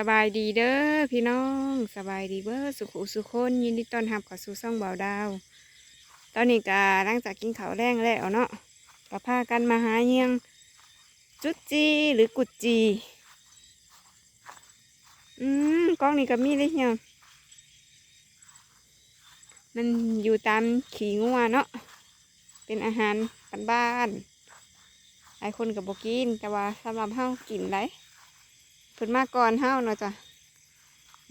สบายดีเด้อพี่น้องสบายดีเบ้อสุขุสุขคนยินดีต้อนรับเข้าสู่ซ่องเบาดาว ตอนนี้ก็หลังจากกินข้าวแรงแล้วเนาะก็พากันมาหาเยียงจุดจีหรือกุดจี อืมกล้องนี้ก็มีเลยเฮียมันอยู่ตามขี่งัวเนาะเป็นอาหารบ้านๆหลายคนกับบกินแต่ว่าสำหรับเฮากินได้ เพิ่นมาก่อนเฮาเนาะจ้ะ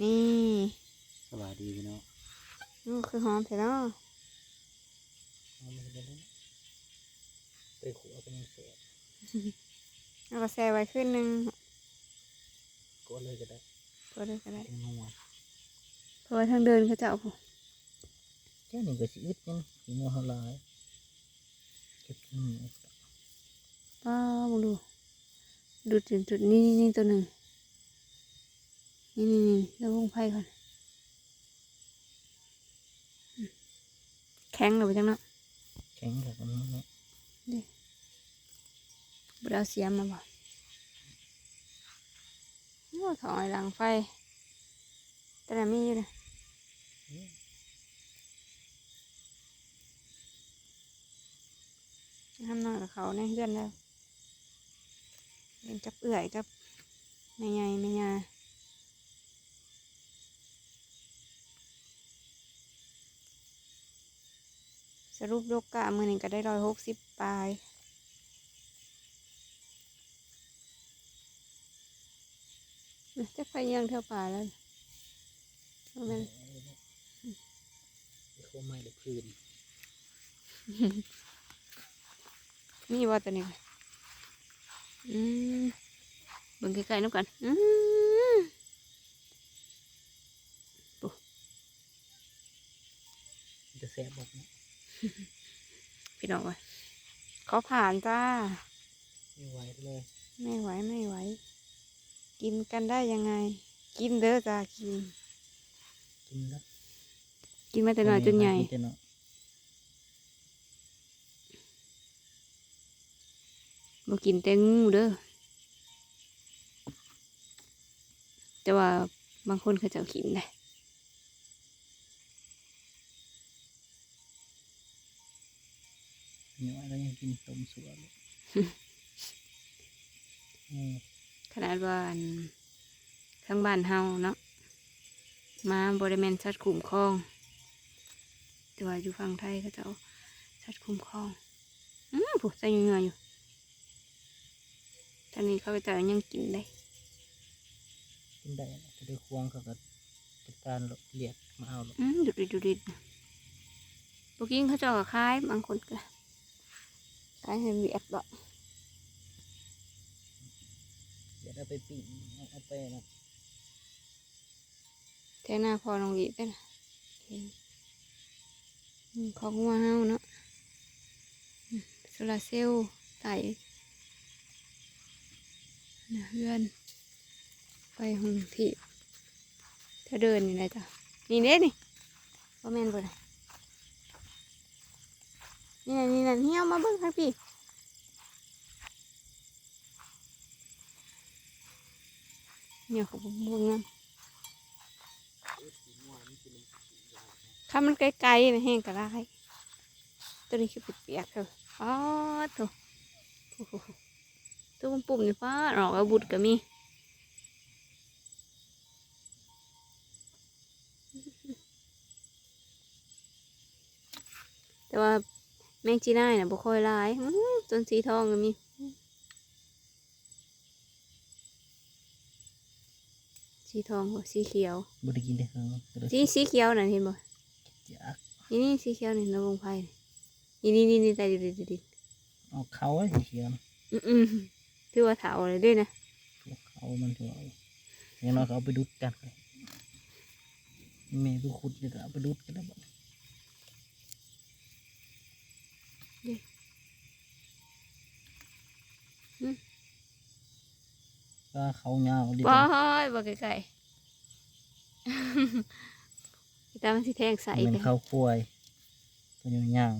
นี่สบายดีพี่น้องนี่คือหอมเสร็จแล้วเอามาเป็นเลยไปขัวเป็นยังเสียแล้วก็แช่ไว้ขึ้นหนึ่งกดเลยก็ได้ก็ได้ก็ได้เป็นนัวเพราะว่าทางเดินเขาจะเอาผู้แค่นี้ก็สิอึดยังสีนัวเท่าไรเก็บขึ้นมือป้ามาดูดูจุดจุดๆนี่นี่นี่ตัวหนึ่ง นี่นี่นี่แล้ววงไพ่ก่อนอืมแข็งเลยไปจังเนาะแข็งกับมันเนาะบ่ได้เอาเสียมมาบ่โอ้ถอยหลังไฟ แต่ละมีอยู่นะทำนอนกับเขาในเพื่อนแล้วเล่นกับเอื่อยกับแม่ใหญ่แม่ยา สรุปโลกกะมือหนึ่งก็ได้ร้อยหกสิบปลายจะไปยังเท่าป่าแล้วบ่แมันไปขัวไม้หรือพื้นมีว่าตัวนี้ค่ะอืมเบิ่งไกลๆน้ำกันอืมจะแซ่บบอกนะ พี่น้องว่าเขาผ่านจ้า ไม่ไหวเลย ไม่ไหวไม่ไหว กินกันได้ยังไง กินเด้อจ้ากิน กินแล้วกินมาแต่น้อยจนใหญ่ กิแต่น้อยบ่กินแต่งูเด้อ แต่ว่าบางคนเขาจะเอากินได้ เหนียวแล้วยังกินต้มสัวเลยอืมขนาดว่าอันทั้งบ้านเฮาเนาะมาบริเวณสัตว์คุ้มครองแต่ว่าอยู่ฝั่งไทยเขาจะเอาสัตว์คุ้มครองอืมผู้ใส่เหงื่ออยู่ตอนนี้เขาก็จะยังกินได้กินได้นะจะได้ควงเขาก็จัดการเรียกมาเอาหรอกอืมดูดิดูดิพวกกินเขาจะเอาขายบางคนก็ ขายให้เวียดบ่เดี๋ยวเอาไปปิ้งเอาไปนะแท่หน้าพอลองดีได้นะเห็นอืมของหัวเฮาเนาะอืมโซลาร์เซลล์ไต่ นี่นนี่นะจ๊ะนี่เด้นี่ว่าแม่นบ่ได้นี่น่ะนี่น่ะเหี่ยวมาเบิ่งทางพี่เหี่ยวเขาบ่เบิ่นำถ้ามันไกลๆนะแห้งก็ได้ตัวนี้คือเปียกๆเถอะอ๋อถโอ้โหตัวปุ่มๆนี่ฟ้าออกอาบุดก็มีแต่ว่า แมงจีน่ายน่ะบ่ค่อยหลายอื้อต้นสีทองก็มีสีทองบ่สีเขียวบไดกินได้ครับก็ได้สีสีเขียวน่ะเห็นบ่จักนี่นี่สีเขียวนี่ระวงไผ่นี่นี่นี่นี่ตายดิดิดิเอาเขาไว้เขียวนะอืมอืมถือว่าเถาเลยด้วยนะพวกเขามันถือเอาอย่างน้อยเขาเอาไปดุดกันเลยแม่ไปขุดเลยก็เอาไปดุดกันแล้ว บ่ก็เขาเงาดีบอยบ่ไกลๆพี่ตามันสิแทงใส่เป็นเลยข้าวควายเป็นยาว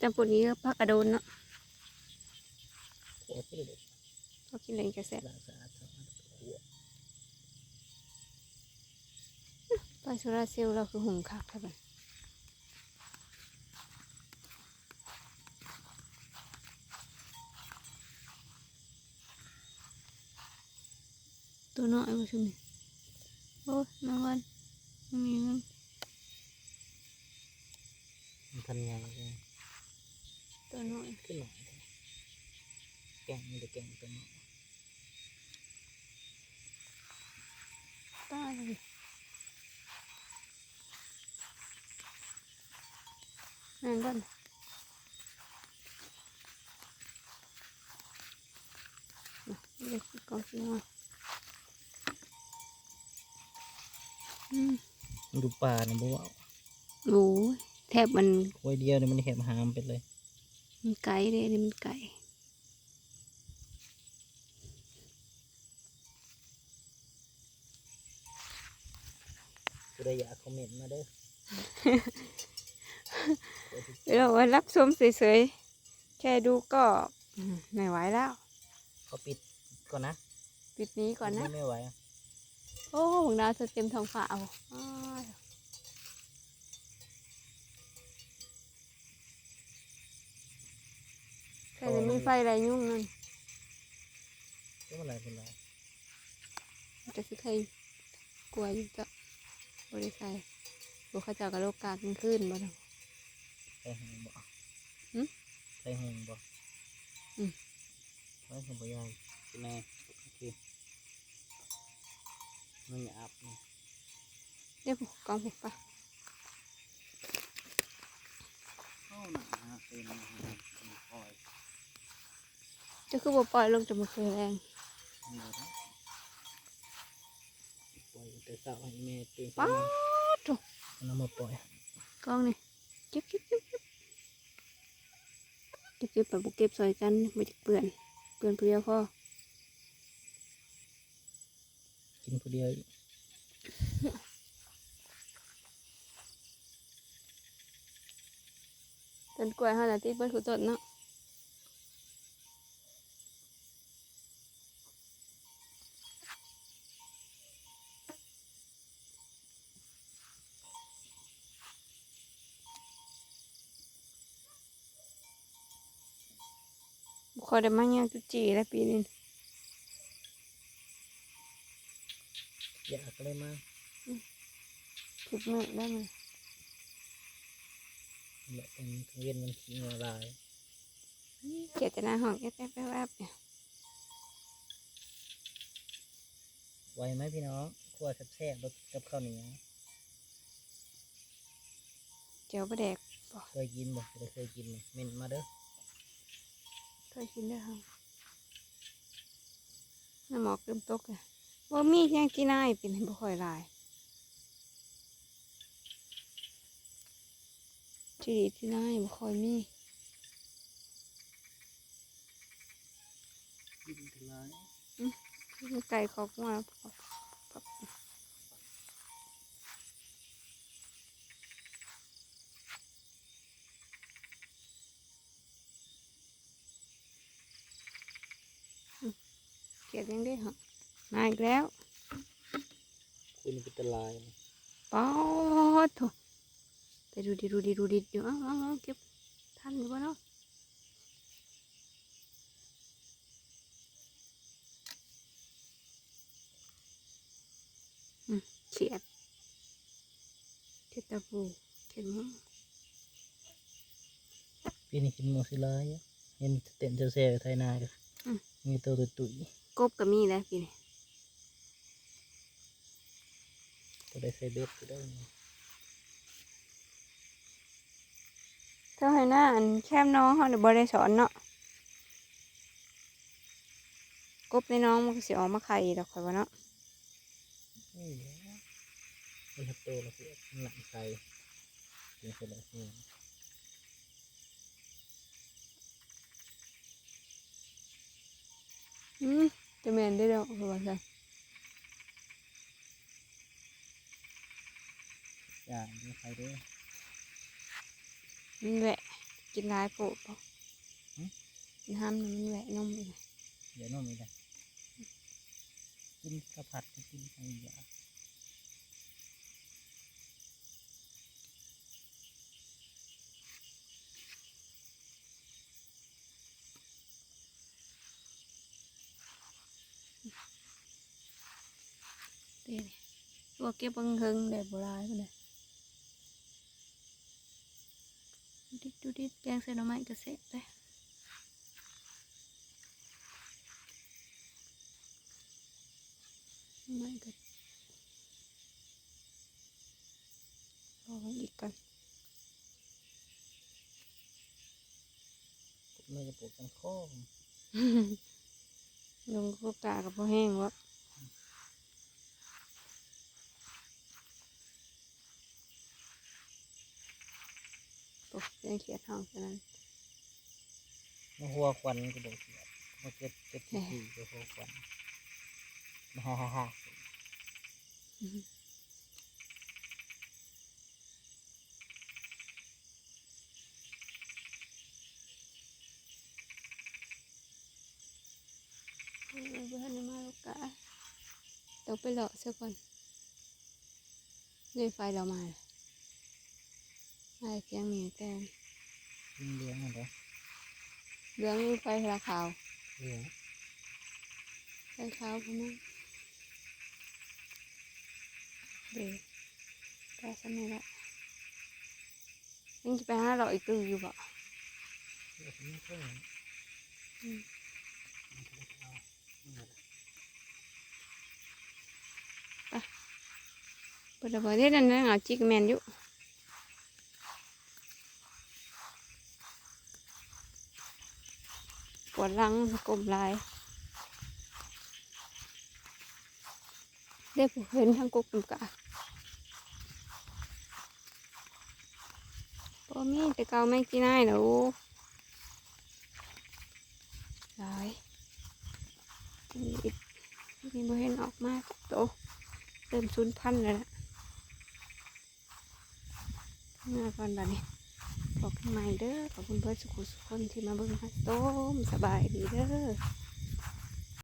จำปนนี้ก็พักกระโดนเนาะโอเคเลยก็กินอะไรกระแสบ ล้างสะอาดสะอาดหัว ไฟโซลาร์เซลล์เราคือหุงคักครับบัดตัวน้อยว่าชุนี่โอ้ยน้องวันมีเงินมันทันยังใช่ไหมตัวน้อยขึ้นหน่อยเถอะแกงมีแต่แกงตัวน้อยตายเลย นั่นก่อนน่ะเด็กกองชิงว่าอืมดูปลานะบ่ว่าโอ้ยแทบมันไว้เดียวเนี่ยมันเห็บหามไปเลย มันไก่เลยนี่มันไก่กูได้อยากคอมเมนต์มาเด้อ เราว่ารับชมเฉยๆ แค่ดูก็อืมไม่ไหวแล้ว เขาปิดก่อนนะ ปิดนี้ก่อนนะ ไม่ไม่ไหวอะโอ้หงดาวจะเต็มท้องฟ้าเอาอ้ายแต่จะมีไฟอะไรยุ่งนั่นไม่เป็นไรเป็นไรมันจะสิใครกลัวอยู่จ้ะบริษัทบุเขาเจ้ากับโลกกากลางคืนบ่ดอก ใส่หงบ่หึใส่หงบ่อืมใส่หงบ่ยายเป็นไงโอเคมันอย่าอับนะเดี๋ยวผมกองผมปะเข้าหนาเป็นนะฮะปล่อยจะคือบ่ปล่อยลงจะมาเคยแรงหมดแล้วปล่อยแต่เสาให้แม่ตื่นป๊าดโถเอามาปล่อยกองนี่ เก็บเก็บเก็บเก็บเก็บเก็บบุกเก็บซอยกันไม่จะเปื่อนเปื่อนเปลี่ยวพ่อกินผู้เดียวต้นกล้วยห้านาทีเปิ้ลขุดต้นเนาะ คอยได้มาเนี่ยจุจีแล้วปีนี้อยากเลยมาผิดมือได้ไหมแบบเป็นเวียนมันขี้งัวลายเกียรตินาห้องแอบแอบแอบแอบเนี่ยไหวไหมพี่น้องคั่วแซ่บๆรสกับข้าวเหนียวเจียวปลาแดกเคยกินบ่เคยกินบ่เม่นมาเด้อ เคยกินด้วยครับน้ำหมอกเริ่มตกเลยว่ามีแย่งที่นายเป็นให้บ่ค่อยหลายที่ดีที่นายบ่ค่อยมีกินทลายมีไก่ขอบมา เกลียดยังได้เหรอมาอีกแล้วคุณเป็นตลายนะป๊อดโถไปดูดิดูดิดูดิเดี๋ยวเอาเอาเอาเก็บทันอยู่บ่เนาะอืมเขียดเขียดตะปูเขียดมั้งพี่นี่กินหมูสิลายอะเห็นเต็มแซ่บๆไทยนากันมีตัวตุย กบก็มีแล้วปีนี้ๆตัวได้ใส่เบ็ดก็ได้นะเท่าให้หน้าอันแคมน้องเขาเดี๋ยวบริสอนเนาะกบในน้องมันก็สิออกมาไข่ดอกข่อยว่าเนาะนี่แหละมันทับโตแล้วคือหนังใส่กินเสร็จแล้วนี่อืม จะแมนได้ดอกข่อยว่าซั่นอย่างนี้ใครเด้อมันแหวะกินหลายโปะปะหึกินห้ามน่ะมันแหวะนมอีกเดี๋ยวโน่นมีได้กินข้าวผัดก็กินทั้งอย่าง นี่ตัวเก็บบังเฮิงแบบโบราณไปเลยดูดิดูดิแกงใส่หน่อไม้ก็เสร็จเลยหน่อไม้ก็รอมันอีกก่อนผมเลยจะปลูกกันข้อมลงก็กากับพ่อแห้งวะ โอ้ยังเขียดห้องฉะนั้นมาหัวควันก็บอกเสียมาเก็บเก็บที่ที่ก็หัวควันมาฮ่าฮ่าฮ่าเออเพื่อนมาลูกกาต้องไปเลาะซะก่อนเลยไฟเรามาเลย มาเพียงนี้แต่กินเลี้ยงอะไรเหลืองไฟราขาวเลี้ยงไฟขาวพอมั้งเดี๋ยวไปสมัยละยังจะไปหาเราอีกตื่อยู่บ่เลี้ยงไม่ค่อยอืมเปิดระเบิดได้นั่นนะเอาจิกแมนอยู่ วดหลังกลมลายเรียกเห็นทางกุกกุกะพอมีแต่เกาไม่กินได้หรอหลายนี่อีบ่เห็นออกมาจักโตเริ่มสูญพันธ์แล้วล่ะเมื่อก่อนบัดนี้ บอกกันใหม่เด้อขอบคุณเพื่อนสุขุสุขคนที่มาเบิ่งมาต้มสบายดีเด้อ